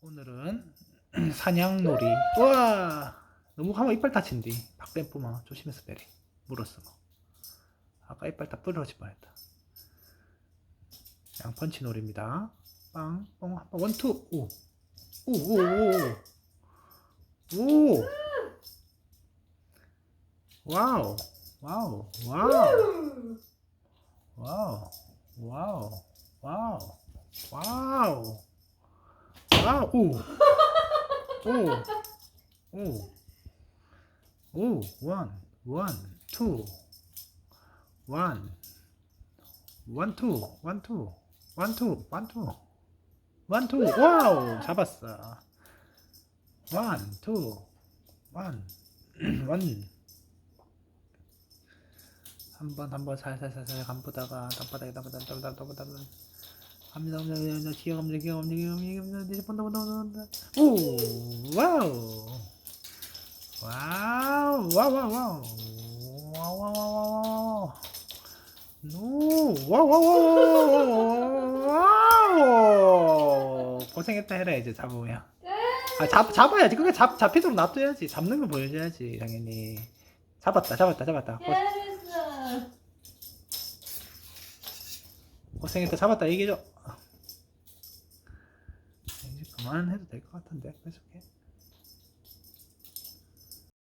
오늘은 사냥놀이. 우와! 너무 하면 이빨 다친디. 박뱀 뿜어. 조심해서 내리. 물었어. 뭐. 아까 이빨 다 부러질 뻔했다. 양펀치 놀이입니다. 빵, 뻥, 한 번, 원투, 오. 오, 오, 오, 오. 오. 와우, 와우, 와우. 와우, 와우, 와우, 와우. 와우, 오. 오, 오, 오, 원, 원, 투, 원, 원, 투, 원, 투, 원, 투, 원, 투, 원, 투, 와우, 잡았어. 원, 투, 원, 원. 한 번, 한 번, 살살살살 간 보다가 땅바닥에 땅바닥에 땅바닥에 땅바닥에 갑니다, 갑니다, 기어 갑니다, 기어 갑니다, 기어 갑니다, 기어갑니다, 본다, 본다, 본다, 본다. 오, 와우. 와우, 와우, 와우, 와우. 와우, 와우, 와우, 와우. 노, 와우, 와우, 와우, 와우, 와우. 고생했다 해라, 이제 잡으면. 아, 잡, 잡아야지. 그게 잡, 잡히도록 놔둬야지. 잡는 거 보여줘야지, 당연히. 잡았다, 잡았다, 잡았다. 고, 잘했어. 고생했다, 잡았다, 얘기해줘. 이제 그만해도 될 것 같은데, 계속해.